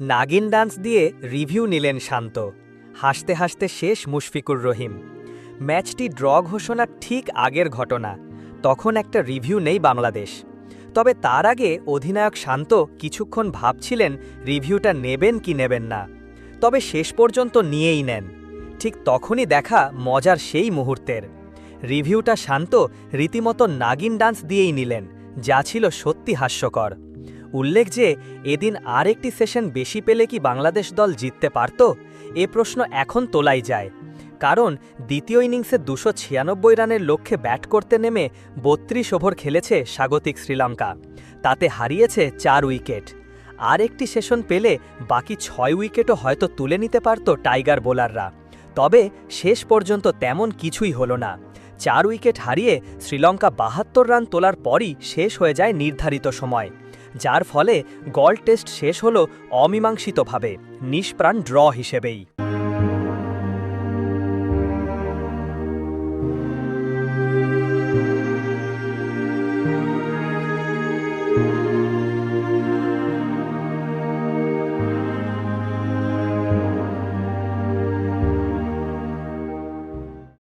নাগিন dance দিয়ে review নিলেন শান্ত। হাসতে হাসতে শেষ মুশফিকুর রহিম। ম্যাচটি ড্র ঘোষণার ঠিক আগের ঘটনা। তখন একটা রিভিউ নেই বাংলাদেশ। তবে তার আগে অধিনায়ক শান্ত কিছুক্ষণ ভাবছিলেন রিভিউটা নেবেন কি নেবেন না। তবে শেষ পর্যন্ত নিয়েই নেন। ঠিক তখনই দেখা মজার সেই মুহূর্তের। রিভিউটা শান্ত রীতিমতো নাগিন ডান্স দিয়েই নিলেন, যা ছিল সত্যি হাস্যকর। উল্লেখ যে, এদিন আর একটি সেশন বেশি পেলে কি বাংলাদেশ দল জিততে পারত? এ প্রশ্ন এখন তোলাই যায়। কারণ, দ্বিতীয় ইনিংসে দুশো ছিয়ানব্বই রানের লক্ষ্যে ব্যাট করতে নেমে বত্রিশ ওভার খেলেছে স্বাগতিক শ্রীলঙ্কা। তাতে হারিয়েছে চার উইকেট। আর একটি সেশন পেলে বাকি ছয় উইকেটও হয়তো তুলে নিতে পারত টাইগার বোলাররা। তবে শেষ পর্যন্ত তেমন কিছুই হলো না। চার উইকেট হারিয়ে শ্রীলঙ্কা বাহাত্তর রান তোলার পরই শেষ হয়ে যায় নির্ধারিত সময়। যার ফলে গল টেস্ট শেষ হল অমীমাংসিতভাবে নিষ্প্রাণ ড্র হিসেবেই।